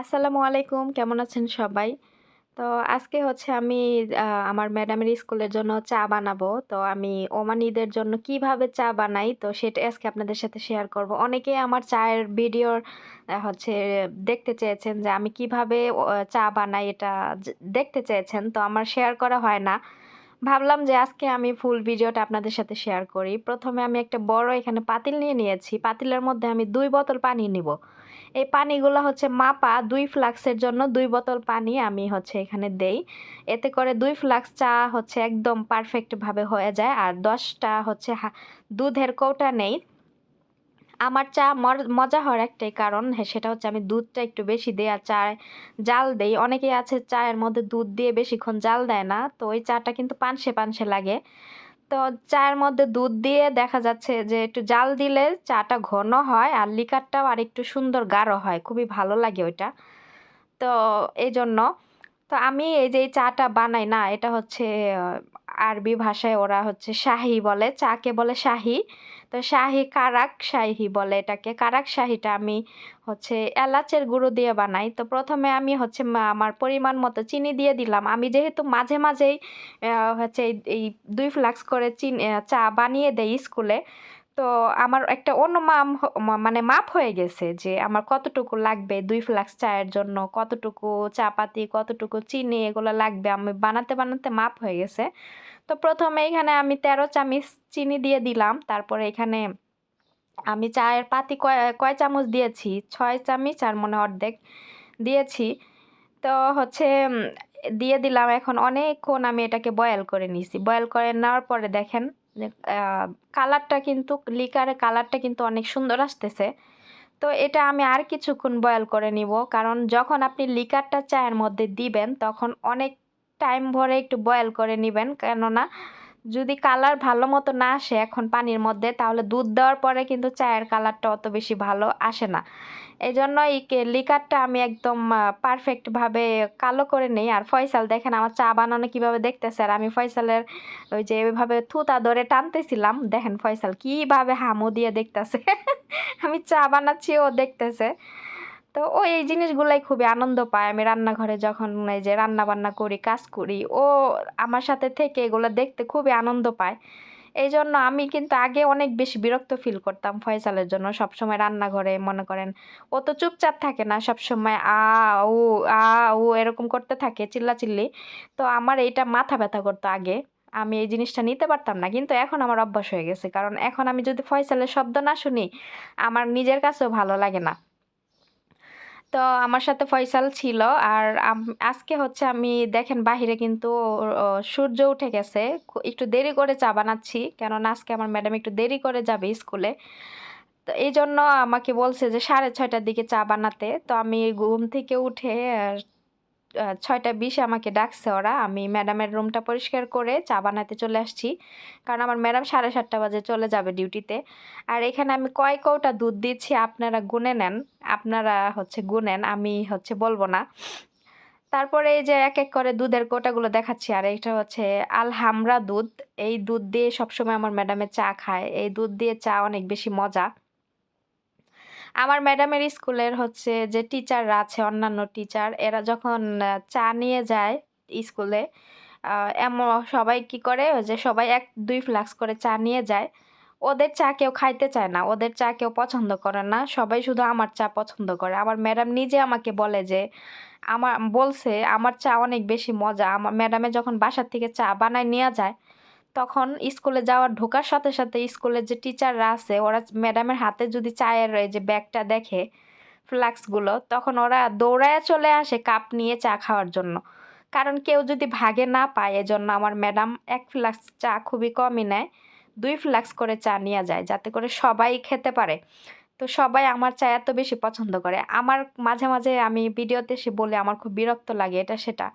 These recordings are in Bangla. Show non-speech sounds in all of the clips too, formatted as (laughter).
আসসালামু আলাইকুম, কেমন আছেন সবাই? তো আজকে হচ্ছে আমি আমার ম্যাডামের স্কুলের জন্য চা বানাবো। তো আমি ওমানিদের জন্য কীভাবে চা বানাই, তো সেটা আজকে আপনাদের সাথে শেয়ার করব। অনেকেই আমার চায়ের ভিডিওর হচ্ছে দেখতে চেয়েছেন যে আমি কীভাবে চা বানাই এটা দেখতে চেয়েছেন। তো আমার শেয়ার করা হয় না। ভাবলাম যে আজকে আমি ফুল ভিডিওটা আপনাদের সাথে শেয়ার করি। প্রথমে আমি একটা বড় এখানে পাতিল নিয়ে নিয়েছি। পাতিলের মধ্যে আমি দুই বোতল পানি নিবো। এই পানিগুলো হচ্ছে মাপা দুই ফ্লাক্সের জন্য দুই বোতল পানি আমি হচ্ছে এখানে দেই। এতে করে দুই ফ্লাক্স চা হচ্ছে একদম পারফেক্টভাবে হয়ে যায়। আর দশটা হচ্ছে দুধের কৌটা নেই। আমার চা মজা হওয়ার একটাই কারণ সেটা হচ্ছে আমি দুধটা একটু বেশি দেই আর চায় জাল দেই। অনেকেই আছে চায়ের মধ্যে দুধ দিয়ে বেশিক্ষণ জাল দেয় না। তো ওই চাটা কিন্তু পানসে, পানসে লাগে। তো চায়ের মধ্যে দুধ দিয়ে দেখা যাচ্ছে যে একটু জাল দিলে চাটা ঘন হয় আর লিকারটাও আর একটু সুন্দর গাঢ় হয়। খুবই ভালো লাগে ওইটা। তো এই জন্য তো আমি এই যে চাটা বানাই না, এটা হচ্ছে আরবি ভাষায় ওরা হচ্ছে শাহি বলে। চাকে বলে শাহি। তো শাহি কারাক শাহি বলে এটাকে। কারাক শাহিটা আমি হচ্ছে এলাচের গুঁড়ো দিয়ে বানাই। তো প্রথমে আমি হচ্ছে আমার পরিমাণ মতো চিনি দিয়ে দিলাম। আমি যেহেতু মাঝে, মাঝেই হচ্ছে এই দুই ফ্লাক্স করে চিনি চা বানিয়ে দেই স্কুলে। তো আমার একটা অনুমাম হ মানে মাপ হয়ে গেছে যে আমার কতটুকু লাগবে দুই ফ্লাক্স চায়ের জন্য, কতটুকু চা পাতি, কতটুকু চিনি এগুলো লাগবে। আমি বানাতে, বানাতে মাপ হয়ে গেছে। তো ১ম এ এখানে আমি ১৩ চামচ চিনি দিয়ে দিলাম। তারপরে এখানে আমি চায়ের পাতি কয় কয় চামচ দিয়েছি? ছয় চামচ আর মনে অর্ধেক দিয়েছি। তো হচ্ছে দিয়ে দিলাম। এখন অনেকক্ষণ আমি এটাকে বয়েল করে নিছি। বয়েল করে নেওয়ার পরে দেখেন কালারটা কিন্তু লিকারের কালারটা কিন্তু অনেক সুন্দর আসতেছে। তো এটা আমি আর কিছুক্ষণ বয়েল করে নিব। কারণ যখন আপনি লিকারটা চায়ের মধ্যে দিবেন, তখন অনেক টাইম ভরে একটু বয়েল করে নেবেন কেননা, যদি কালার ভালো মতো না আসে এখন পানির মধ্যে, তাহলে দুধ দেওয়ার পরে কিন্তু চায়ের কালারটা অত বেশি ভালো আসে না। এই কে লিকারটা আমি একদম পারফেক্টভাবে কালো করে নেই। আর ফয়সাল দেখেন আমার চা বানানো কীভাবে দেখতেছে। আর আমি ফয়সালের ওই যে এভাবে থুতা ধরে টানতেছিলাম। দেখেন ফয়সাল কীভাবে হামু দিয়ে দেখতেছে। (laughs) আমি চা বানাচ্ছি ও দেখতেছে। তো ও এই জিনিসগুলাই খুবই আনন্দ পায়। আমি রান্নাঘরে যখন এই যে রান্না-বান্না করি, কাজ করি, ও আমার সাথে থেকে এগুলো দেখতে খুবই আনন্দ পায়। এইজন্য আমি কিন্তু আগে অনেক বেশি বিরক্ত ফিল করতাম ফয়সালের জন্য। সবসময় রান্নাঘরে মনে করেন ও তো চুপচাপ থাকে না। সবসময় আ, উ, আ, উ এরকম করতে থাকে চিল্লাচিল্লি। তো আমার এইটা মাথা ব্যথা করতো আগে। আমি এই জিনিসটা নিতে পারতাম না। কিন্তু এখন আমার অভ্যাস হয়ে গেছে। কারণ এখন আমি যদি ফয়সালের শব্দ না শুনি, আমার নিজের কাছেও ভালো লাগে না। তো আমার সাথে ফয়সাল ছিল। আর আজকে হচ্ছে আমি, দেখেন বাহিরে কিন্তু সূর্য উঠে গেছে। একটু দেরি করে চা বানাচ্ছি। কেননা আজকে আমার ম্যাডাম একটু দেরি করে যাবে স্কুলে। তো এই জন্য আমাকে বলছে যে সাড়ে ছয়টার দিকে চা বানাতে। তো আমি ঘুম থেকে উঠে ৬:২০ এ আমাকে ডাকছে ওরা। আমি ম্যাডামের রুমটা পরিষ্কার করে চা বানাতে চলে আসছি। কারণ আমার ম্যাডাম ৭:৩০ বাজে চলে যাবে ডিউটিতে। আর এখানে আমি কয় কৌটা দুধ দিচ্ছি আপনারা গুনে নেন। আপনারা হচ্ছে গুনেন। আমি হচ্ছে বলব না। তারপরে এই যে এক, এক করে দুধের কৌটাগুলো দেখাচ্ছি। আর এইটা হচ্ছে আল হামরা দুধ। এই দুধ দিয়ে সবসময় আমার ম্যাডামে চা খায়। এই দুধ দিয়ে চা অনেক বেশি মজা। আমার ম্যাডামের স্কুলের হচ্ছে যে টিচাররা আছে অন্যান্য টিচার এরা যখন চা নিয়ে যায় স্কুলে আ এম সবাই কি করে যে সবাই ১-২ ফ্লাক্স করে চা নিয়ে যায়। ওদের চা কেউ খাইতে চায় না। ওদের চা কেউ পছন্দ করে না। সবাই শুধু আমার চা পছন্দ করে। আমার ম্যাডাম নিজে আমাকে বলে যে আমার বলছে আমার চা অনেক বেশি মজা। আমার ম্যাডামে যখন বাসার থেকে চা বানায় নিয়ে যায়, তখন স্কুলে যাওয়ার ঢোকার সাথে, সাথে স্কুলের যে টিচাররা আছে ওরা ম্যাডামের হাতে যদি চায়ের রয়ে যে ব্যাগটা দেখে, ফ্লাক্সগুলো তখন ওরা দৌড়ায় চলে আসে কাপ নিয়ে চা খাওয়ার জন্য। কারণ কেউ যদি ভাগে না পায় এজন্য আমার ম্যাডাম এক ফ্লাক্স চা খুবই কমই নেয়। দুই ফ্লাক্স করে চা নিয়ে যায় যাতে করে সবাই খেতে পারে। তো সবাই আমার চা এত বেশি পছন্দ করে। আমার মাঝে, মাঝে আমি ভিডিওতে এসে বলে আমার খুব বিরক্ত লাগে এটা সেটা।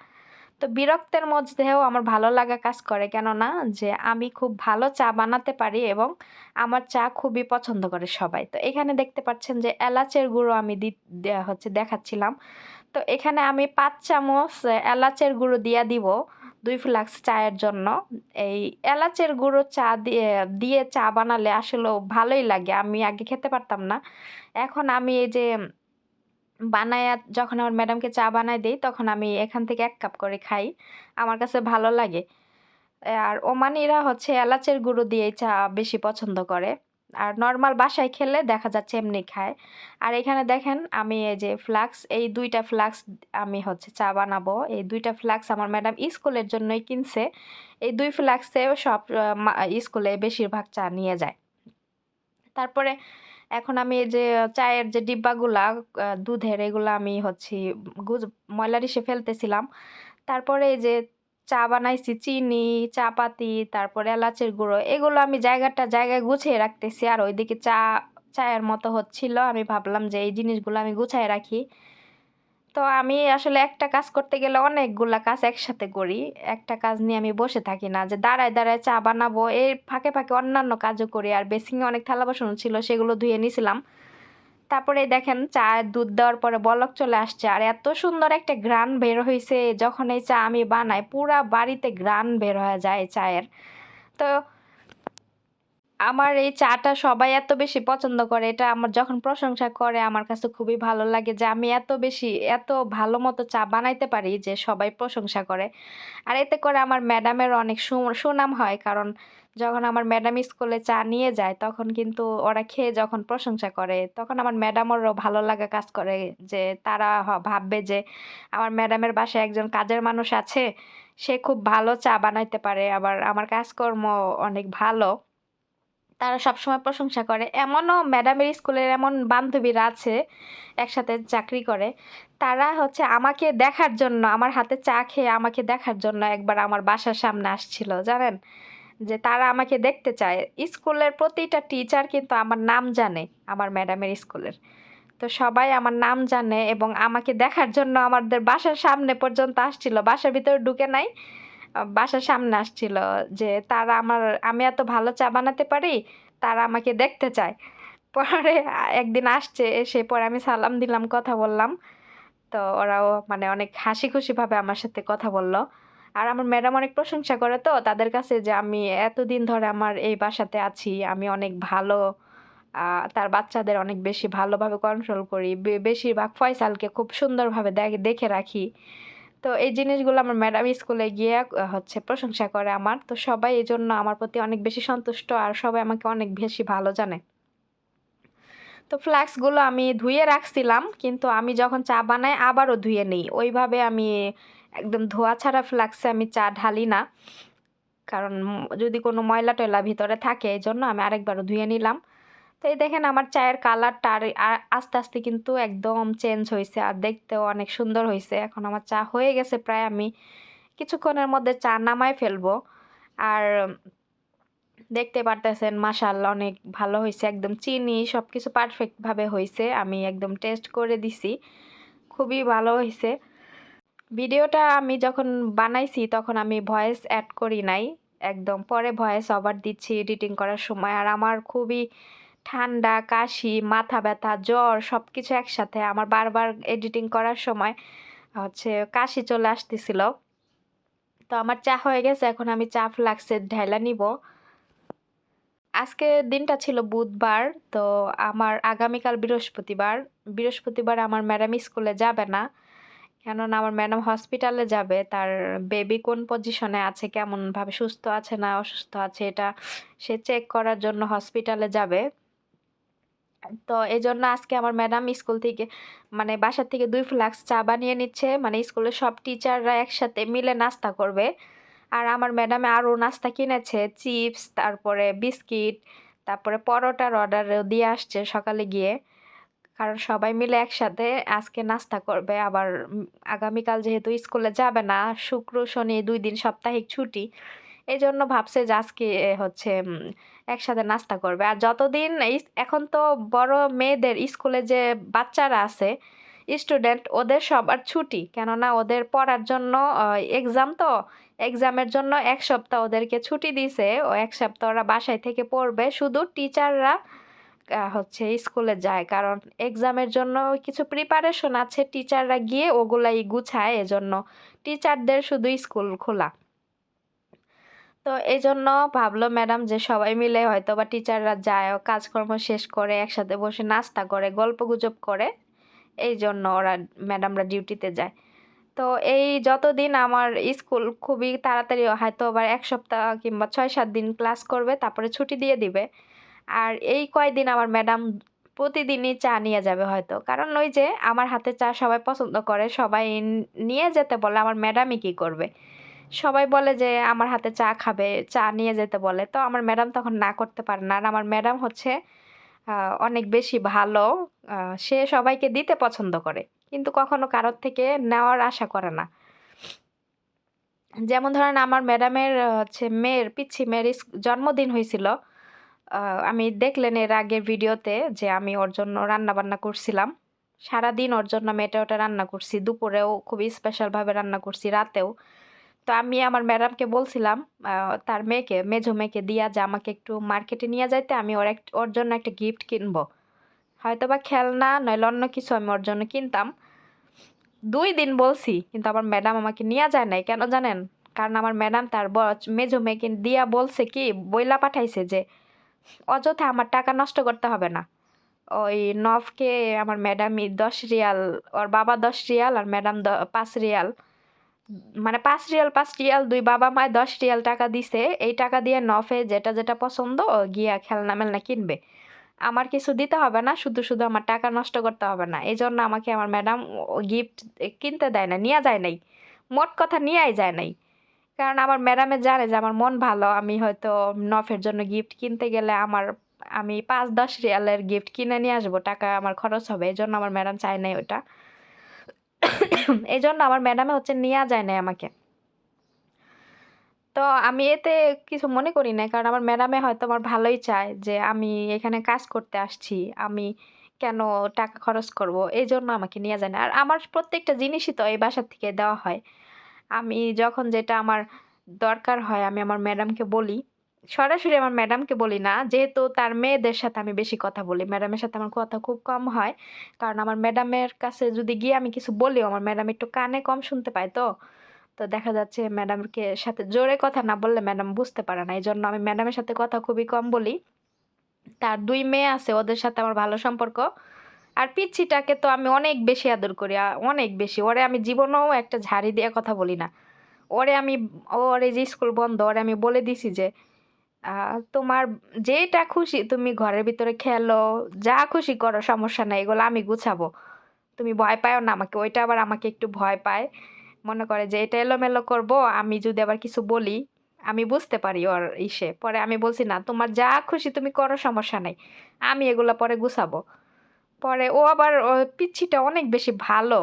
তো বিরক্তের মধ্যেও আমার ভালো লাগা কাজ করে। কেননা যে আমি খুব ভালো চা বানাতে পারি এবং আমার চা খুবই পছন্দ করে সবাই। তো এখানে দেখতে পাচ্ছেন যে এলাচের গুঁড়ো আমি দি হচ্ছে দেখাচ্ছিলাম। তো এখানে আমি পাঁচ চামচ এলাচের গুঁড়ো দিয়া দিব দুই ফ্লাক্স চায়ের জন্য। এই এলাচের গুঁড়ো চা দিয়ে দিয়ে চা বানালে আসলেও ভালোই লাগে। আমি আগে খেতে পারতাম না। এখন আমি এই যে বানায়া যখন আমার ম্যাডামকে চা বানায় দেই, তখন আমি এখান থেকে এক কাপ করে খাই। আমার কাছে ভালো লাগে। আর ওমানিরা হচ্ছে এলাচের গুঁড়ো দিয়েই চা বেশি পছন্দ করে। আর নর্মাল বাসায় খেলে দেখা যাচ্ছে এমনি খায়। আর এখানে দেখেন, আমি এই যে ফ্লাক্স, এই ২ টা ফ্লাক্স আমি হচ্ছে চা বানাবো। এই ২ টা ফ্লাক্স আমার ম্যাডাম স্কুলের জন্যই কিনছে। এই দুই ফ্লাক্সেও সব স্কুলে বেশিরভাগ চা নিয়ে যায়। তারপরে এখন আমি যে চায়ের যে ডিব্বাগুলা দুধের এগুলো আমি হচ্ছে গুজ ময়লার ইসে ফেলতেছিলাম। তারপরে এই যে চা বানাইছি চিনি, চা পাতি তারপরে এলাচের গুঁড়ো এগুলো আমি জায়গাটা জায়গায় গুছিয়ে রাখতেছি। আর ওইদিকে চা চায়ের মতো হচ্ছিল। আমি ভাবলাম যে এই জিনিসগুলো আমি গুছায় রাখি। তো আমি আসলে একটা কাজ করতে গেলে অনেকগুলা কাজ একসাথে করি। একটা কাজ নিয়ে আমি বসে থাকি না যে দাঁড়ায়, দাঁড়ায় চা বানাবো। এর ফাঁকে, ফাঁকে অন্যান্য কাজও করি। আর বেসিনে অনেক থালা-বাসন ছিল সেগুলো ধুয়ে নিছিলাম। তারপরে দেখেন চায়ের দুধ দেওয়ার পরে বলক চলে আসছে। আর এত সুন্দর একটা গ্রান বের হয়েছে যখন এই চা আমি বানাই পুরা বাড়িতে গ্রান বের হয়ে যায় চায়ের। তো আমার এই চাটা সবাই এত বেশি পছন্দ করে। এটা আমার যখন প্রশংসা করে, আমার কাছে খুবই ভালো লাগে যে আমি এত বেশি, এত ভালো মতো চা বানাইতে পারি যে সবাই প্রশংসা করে। আর এতে করে আমার ম্যাডামের অনেক সুনাম হয়। কারণ যখন আমার ম্যাডাম স্কুলে চা নিয়ে যায়, তখন কিন্তু ওরা খেয়ে যখন প্রশংসা করে, তখন আমার ম্যাডামেরও ভালো লাগা কাজ করে যে তারা ভাববে যে আমার ম্যাডামের বাসায় একজন কাজের মানুষ আছে। সে খুব ভালো চা বানাইতে পারে। আবার আমার কাজকর্ম অনেক ভালো। তারা সবসময় প্রশংসা করে। এমনও ম্যাডামের স্কুলের এমন বান্ধবীরা আছে, একসাথে চাকরি করে। তারা হচ্ছে আমাকে দেখার জন্য, আমার হাতে চা খেয়ে আমাকে দেখার জন্য একবার আমার বাসার সামনে আসছিল, জানেন? যে তারা আমাকে দেখতে চায়। স্কুলের প্রতিটা টিচার কিন্তু আমার নাম জানে, আমার ম্যাডামের স্কুলের। তো সবাই আমার নাম জানে এবং আমাকে দেখার জন্য আমাদের বাসার সামনে পর্যন্ত আসছিল। বাসার ভিতরে ঢুকে নাই। বাসার সামনে আসছিল যে তারা আমার আমি এত ভালো চা বানাতে পারি, তারা আমাকে দেখতে চায়। পরে একদিন আসছে এসে পরে আমি সালাম দিলাম, কথা বললাম। তো ওরাও মানে অনেক হাসি খুশিভাবে আমার সাথে কথা বলল। আর আমার ম্যাডাম অনেক প্রশংসা করে তো তাদের কাছে যে আমি এতদিন ধরে আমার এই বাসাতে আছি। আমি অনেক ভালো তার বাচ্চাদের অনেক বেশি ভালোভাবে কন্ট্রোল করি। বেশিরভাগ ফয়সালকে খুব সুন্দরভাবে দেখে রাখি। তো এই জিনিসগুলো আমার ম্যাডাম স্কুলে গিয়ে হচ্ছে প্রশংসা করে আমার। তো সবাই এই জন্য আমার প্রতি অনেক বেশি সন্তুষ্ট আর সবাই আমাকে অনেক বেশি ভালো জানে। তো ফ্ল্যাক্সগুলো আমি ধুয়ে রাখছিলাম। কিন্তু আমি যখন চা বানাই আবারও ধুয়ে নিই ওইভাবে আমি একদম ধোয়া ছাড়া ফ্ল্যাক্সে আমি চা ঢালি না। কারণ যদি কোনো ময়লা-টয়লা ভিতরে থাকে, এই জন্য আমি আরেকবারও ধুয়ে নিলাম। তো এই দেখেন আমার চায়ের কালারটা আর আস্তে, আস্তে কিন্তু একদম চেঞ্জ হয়েছে আর দেখতেও অনেক সুন্দর হয়েছে এখন আমার চা হয়ে গেছে প্রায় আমি কিছুক্ষণের মধ্যে চা নামায় ফেলব। আর দেখতে পারতেছেন মাশাআল্লাহ অনেক ভালো হয়েছে একদম চিনি সব কিছু পারফেক্টভাবে হয়েছে আমি একদম টেস্ট করে দিছি। খুবই ভালো হয়েছে ভিডিওটা আমি যখন বানাইছি তখন আমি ভয়েস অ্যাড করি নাই। একদম পরে ভয়েস ওভার দিচ্ছি এডিটিং করার সময়। আর আমার খুবই ঠান্ডা, কাশি, মাথা ব্যথা, জ্বর সব কিছু একসাথে আমার বারবার এডিটিং করার সময় হচ্ছে কাশি চলে আসতেছিল। তো আমার চা হয়ে গেছে। এখন আমি চা ফ্লাক্সে ঢাইলা নিব আজকের দিনটা ছিল বুধবার। তো আমার আগামীকাল বৃহস্পতিবার। বৃহস্পতিবার আমার ম্যাডাম স্কুলে যাবে না। কেননা আমার ম্যাডাম হসপিটালে যাবে। তার বেবি কোন পজিশনে আছে, কেমনভাবে সুস্থ আছে না অসুস্থ আছে এটা সে চেক করার জন্য হসপিটালে যাবে। তো এই জন্য আজকে আমার ম্যাডাম স্কুল থেকে মানে বাসার থেকে দুই ফ্লাক্স চা বানিয়ে নিচ্ছে। মানে স্কুলের সব টিচাররা একসাথে মিলে নাস্তা করবে। আর আমার ম্যাডামে আরও নাস্তা কিনেছে। চিপস, তারপরে বিস্কিট, তারপরে পরোটার অর্ডারও দিয়ে আসছে সকালে গিয়ে। কারণ সবাই মিলে একসাথে আজকে নাস্তা করবে। আবার আগামীকাল যেহেতু স্কুলে যাবে না, শুক্র, শনি দুই দিন সাপ্তাহিক ছুটি। এজন্য ভাবছে যে আজকে হচ্ছে একসাথে নাস্তা করবে। আর যতদিন এখন তো বড় মেয়েদের স্কুলে যে বাচ্চারা আছে, স্টুডেন্ট ওদের সবার ছুটি। কেননা ওদের পড়ার জন্য এক্সাম তো, এক্সামের জন্য এক সপ্তাহ ওদেরকে ছুটি দিছে। ও এক সপ্তাহ ওরা বাসায় থেকে পড়বে। শুধু টিচাররা হচ্ছে স্কুলে যায়। কারণ এক্সামের জন্য কিছু প্রিপারেশন আছে। টিচাররা গিয়ে ওগুলাই গুছায় এজন্য টিচারদের শুধু স্কুল খোলা। তো এই জন্য ভাবলো ম্যাডাম যে সবাই মিলে হয়তো বা টিচাররা যায়, কাজকর্ম শেষ করে একসাথে বসে নাস্তা করে, গল্পগুজব করে। এই জন্য ওরা ম্যাডামরা ডিউটিতে যায়। তো এই যতদিন আমার স্কুল খুবই তাড়াতাড়ি হয়তো আবার এক সপ্তাহ কিংবা ছয় সাত দিন ক্লাস করবে তারপরে ছুটি দিয়ে দিবে। আর এই কয়দিন আমার ম্যাডাম প্রতিদিনই চা নিয়ে যাবে হয়তো। কারণ ওই যে আমার হাতে চা সবাই পছন্দ করে সবাই নিয়ে যেতে বলে আমার ম্যাডামই কি করবে? সবাই বলে যে, আমার হাতে চা খাবে, চা নিয়ে যেতে বলে। তো আমার ম্যাডাম তখন না করতে পারে না। আর আমার ম্যাডাম হচ্ছে অনেক বেশি ভালো। সে সবাইকে দিতে পছন্দ করে, কিন্তু কখনো কারোর থেকে নেওয়ার আশা করে না। যেমন ধরেন আমার ম্যাডামের হচ্ছে মেয়ের, পিচ্ছি মেয়ের জন্মদিন হয়েছিল। আমি দেখলেন এর আগের ভিডিওতে যে, আমি ওর জন্য রান্না বান্না করছিলাম। সারাদিন ওর জন্য মেয়েটা ওটা রান্না করছি। দুপুরেও খুবই স্পেশালভাবে রান্না করছি, রাতেও। তো আমি আমার ম্যাডামকে বলছিলাম তার মেয়েকে, মেঝো মেয়েকে দিয়া যে আমাকে একটু মার্কেটে নিয়ে যাইতে, আমি ওর এক, ওর জন্য একটা গিফট কিনবো। হয়তো বা খেলনা, নইলে অন্য কিছু আমি ওর জন্য কিনতাম। দুই দিন বলছি, কিন্তু আমার ম্যাডাম আমাকে নিয়ে যায় নাই, কেন জানেন? কারণ আমার ম্যাডাম তার মেজো মেয়েকে দিয়া বলছে কি, বইলা পাঠাইছে যে, অযথা আমার টাকা নষ্ট করতে হবে না। ওই নফকে আমার ম্যাডামই দশ রিয়াল, ওর বাবা দশ রিয়াল, আর ম্যাডাম পাঁচ রিয়াল। মানে পাঁচ রিয়াল পাঁচ রিয়াল, দুই বাবা মায় দশ রিয়াল টাকা দিছে, এই টাকা দিয়ে নফে যেটা যেটা পছন্দ, গিয়া খেলনা মেলনা কিনবে। আমার কিছু দিতে হবে না, শুধু শুধু আমার টাকা নষ্ট করতে হবে না। এই জন্য আমাকে আমার ম্যাডাম গিফট কিনতে দেয় না নিয়ে যায় নাই। মোট কথা নিয়েই যায় নাই। কারণ আমার ম্যাডামে জানে যে আমার মন ভালো, আমি হয়তো নফের জন্য গিফট কিনতে গেলে আমার, আমি পাঁচ দশ রিয়ালের গিফট কিনে নিয়ে আসব, টাকা আমার খরচ হবে, এই জন্য আমার ম্যাডাম চায় নাই ওটা। এই জন্য আমার ম্যাডামে হচ্ছে নেওয়া যায় না আমাকে। তো আমি এতে কিছু মনে করি না কারণ আমার ম্যাডামে হয়তো আমার ভালোই চায় যে আমি এখানে কাজ করতে আসছি, আমি কেন টাকা খরচ করব এই জন্য আমাকে নিয়ে যায় না আর আমার প্রত্যেকটা জিনিসই তো এই বাসার থেকে দেওয়া হয়। আমি যখন যেটা আমার দরকার হয়, আমি আমার ম্যাডামকে বলি সরাসরি আমার ম্যাডামকে বলি না। যেহেতু তার মেয়েদের সাথে আমি বেশি কথা বলি, ম্যাডামের সাথে আমার কথা খুব কম হয়। কারণ আমার ম্যাডামের কাছে যদি গিয়ে আমি কিছু বলিও, আমার ম্যাডাম একটু কানে কম শুনতে পায় তো। তো দেখা যাচ্ছে ম্যাডামকে সাথে জোরে কথা না বললে ম্যাডাম বুঝতে পারে না। এই জন্য আমি ম্যাডামের সাথে কথা খুবই কম বলি। তার দুই মেয়ে আছে, ওদের সাথে আমার ভালো সম্পর্ক। আর পিচ্ছিটাকে তো আমি অনেক বেশি আদর করি অনেক বেশি। ওরে আমি জীবনেও একটা ঝাড়ি দিয়ে কথা বলি না। ওরে আমি, ওর যে স্কুল বন্ধ, ওরে আমি বলে দিছি যে তোমার যেটা খুশি তুমি ঘরের ভিতরে খেলো, যা খুশি করো, সমস্যা নাই, এগুলো আমি গুছাবো। তুমি ভয় পাও না আমাকে, ওইটা আবার আমাকে একটু ভয় পায়। মনে করে যে এটা এলোমেলো করব, আমি যদি আবার কিছু বলি, আমি বুঝতে পারি ওর ইসে। পরে আমি বলছি, না, তোমার যা খুশি তুমি করো, সমস্যা নাই, আমি এগুলো পরে গুছাবো। পরে ও আবার পিচ্ছিটা অনেক বেশি ভালো।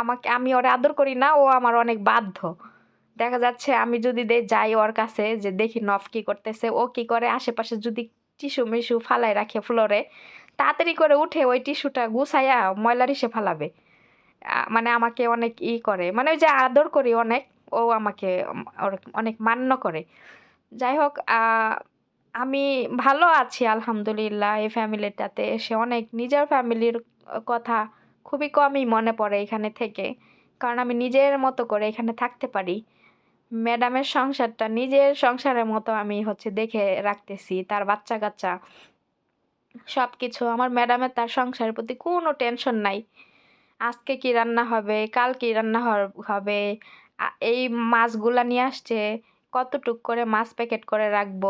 আমাকে, আমি ওর আদর করি না, ও আমার অনেক বাধ্য। দেখা যাচ্ছে আমি যদি যাই ওর কাছে যে দেখি নফ কি করতেছে, ও কি করে আশেপাশে যদি টিস্যু মিশু ফালাই রাখে ফ্লোরে তাড়াতাড়ি করে উঠে ওই টিস্যুটা গুছাইয়া ময়লার হিসে ফালাবে। মানে আমাকে অনেক ই করে মানে ওই যে আদর করি অনেক, ও আমাকে অনেক মান্য করে। যাই হোক আমি ভালো আছি, আলহামদুলিল্লাহ, এই ফ্যামিলিটাতে এসে অনেক, নিজের ফ্যামিলির কথা খুবই কমই মনে পড়ে এখানে থেকে, কারণ আমি নিজের মতো করে এখানে থাকতে পারি। ম্যাডামের সংসারটা নিজের সংসারের মতো আমি হচ্ছে দেখে রাখতেছি, তার বাচ্চা কাচ্চা সব কিছু আমার ম্যাডামের তার সংসারের প্রতি কোনো টেনশন নাই। আজকে কি রান্না হবে, কাল কি রান্না হবে এই মাছগুলা নিয়ে আসছে, কতটুক করে মাছ প্যাকেট করে রাখব,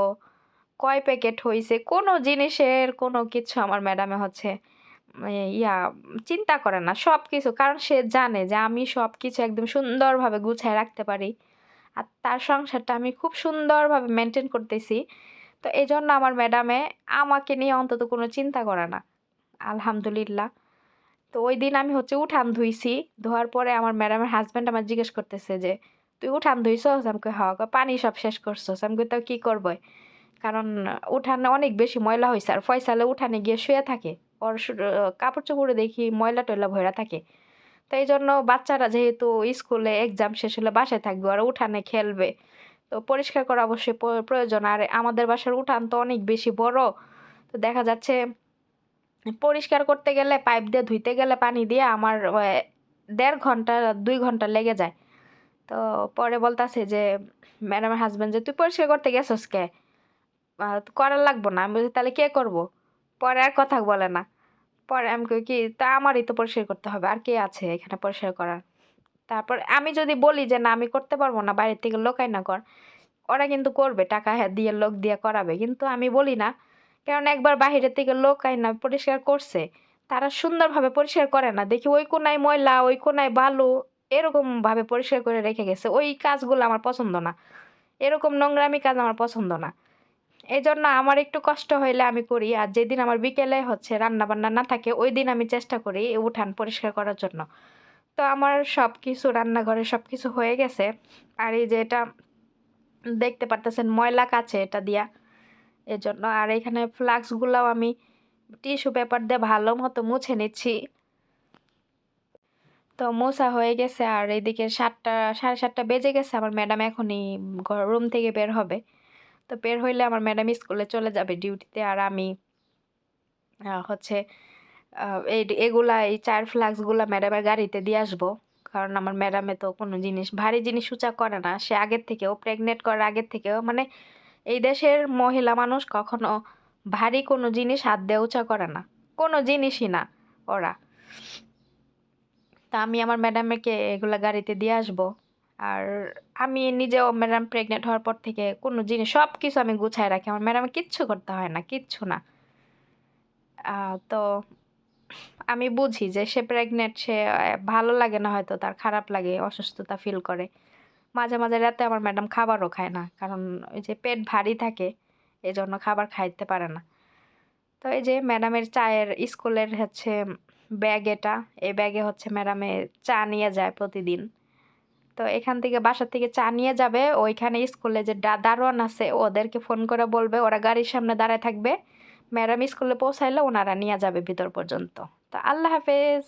কয় প্যাকেট হয়েছে কোনো জিনিসের কোনো কিছু আমার ম্যাডামে হচ্ছে ইয়া, চিন্তা করে না সব কিছু কারণ সে জানে যে আমি সব কিছু একদম সুন্দরভাবে গুছায় রাখতে পারি। আর তার সংসারটা আমি খুব সুন্দরভাবে মেনটেন করতেছি। তো এই জন্য আমার ম্যাডামে আমাকে নিয়ে অন্তত কোনো চিন্তা করে না। আলহামদুলিল্লাহ। তো ওই দিন আমি হচ্ছে উঠান ধুইছি। ধোয়ার পরে আমার ম্যাডামের হাজব্যান্ড আমার জিজ্ঞেস করতেছে যে, তুই উঠান ধুইছস? আমি কই হ্যাঁ পানি সব শেষ করছস। আমি কই, তাও কি করব কারণ উঠানে অনেক বেশি ময়লা হয়েছে আর ফয়সালে উঠানে গিয়ে শুয়ে থাকে। ওর কাপড় চোপড়ে দেখি ময়লা টয়লা ভরা থাকে। তো এই জন্য বাচ্চারা যেহেতু স্কুলে এক্সাম শেষ হলে বাসায় থাকবে আর উঠানে খেলবে। তো পরিষ্কার করা অবশ্যই প্রয়োজন। আর আমাদের বাসার উঠান তো অনেক বেশি বড়। তো দেখা যাচ্ছে পরিষ্কার করতে গেলে পাইপ দিয়ে ধুইতে গেলে পানি দিয়ে আমার দেড় ঘণ্টা, দুই ঘণ্টা লেগে যায়। তো পরে বলতাছে যে, ম্যাডামের হাজবেন্ড যে, তুই পরিষ্কার করতে গেছস কে? করার লাগবো না। আমি বলছি, তাহলে কে করব? পরে আর কথা বলে না। পরে আমি কই কি, তা আমারই তো পরিষ্কার করতে হবে, আর কে আছে এখানে পরিষ্কার করার? তারপর আমি যদি বলি যে, না, আমি করতে পারব না বাইরের থেকে লোকাই না কর। ওরা কিন্তু করবে, টাকা হ্যাঁ দিয়ে লোক দিয়ে করাবে, কিন্তু আমি বলি না। কারণ একবার বাইরের থেকে লোক আইনা পরিষ্কার করছে, তারা সুন্দরভাবে পরিষ্কার করে না। দেখি ওই কোনায় ময়লা, ওই কোনায় বালু এরকমভাবে পরিষ্কার করে রেখে গেছে। ওই কাজগুলো আমার পছন্দ না। এরকম নোংরামি কাজ আমার পছন্দ না। এই জন্য আমার একটু কষ্ট হইলে আমি করি। আর যেদিন আমার বিকেলে হচ্ছে রান্না বান্না না থাকে ওই দিন আমি চেষ্টা করি উঠান পরিষ্কার করার জন্য। তো আমার সব কিছু রান্নাঘরে সব কিছু হয়ে গেছে। আর এই যে এটা দেখতে পারতেছেন ময়লা কাছে এটা দিয়া। জন্য আর এখানে ফ্লাক্সগুলোও আমি টিস্যু পেপার দিয়ে ভালো মতো মুছে নিচ্ছি। তো মোছা হয়ে গেছে আর এইদিকে সাতটা, সাড়ে সাতটা বেজে গেছে। আমার ম্যাডাম এখনই রুম থেকে বের হবে। তো বের হইলে আমার ম্যাডাম স্কুলে চলে যাবে ডিউটিতে আর আমি হচ্ছে এই, এগুলা, এই চার ফ্লাক্সগুলা ম্যাডামের গাড়িতে দিয়ে আসব। কারণ আমার ম্যাডামে তো কোনো জিনিস, ভারী জিনিস উঁচা করে না। সে আগের থেকেও প্রেগনেন্ট করার আগের থেকেও মানে এই দেশের মহিলা মানুষ কখনো ভারী কোনো জিনিস হাত দিয়ে উঁচা করে না। কোনো জিনিসই না ওরা। তা আমি আমার ম্যাডামকে এগুলা গাড়িতে দিয়ে আসব। আর আমি নিজেও ম্যাডাম প্রেগনেন্ট হওয়ার পর থেকে কোনো জিনিস সব কিছু আমি গুছায় রাখি। আমার ম্যাডামে কিচ্ছু করতে হয় না, কিচ্ছু না। তো আমি বুঝি যে সে প্রেগনেন্ট সে ভালো লাগে না হয়তো, তার খারাপ লাগে, অসুস্থতা ফিল করে। মাঝে মাঝে রাতে আমার ম্যাডাম খাবারও খায় না, কারণ ওই যে পেট ভারী থাকে এই জন্য খাবার খাইতে পারে না। তো এই যে ম্যাডামের চায়ের স্কুলের হচ্ছে ব্যাগ এটা, এই ব্যাগে হচ্ছে ম্যাডামে চা নিয়ে যায় প্রতিদিন। তো এখান থেকে বাসা থেকে চা নিয়ে যাবে। ওইখানে স্কুলে যে দারোয়ান আছে, ওদেরকে ফোন করে বলবে, ওরা গাড়ির সামনে দাঁড়ায় থাকবে। ম্যাডাম স্কুলে পৌঁছাইলে ওনারা নিয়ে যাবে ভিতর পর্যন্ত। তো আল্লাহ হাফেজ।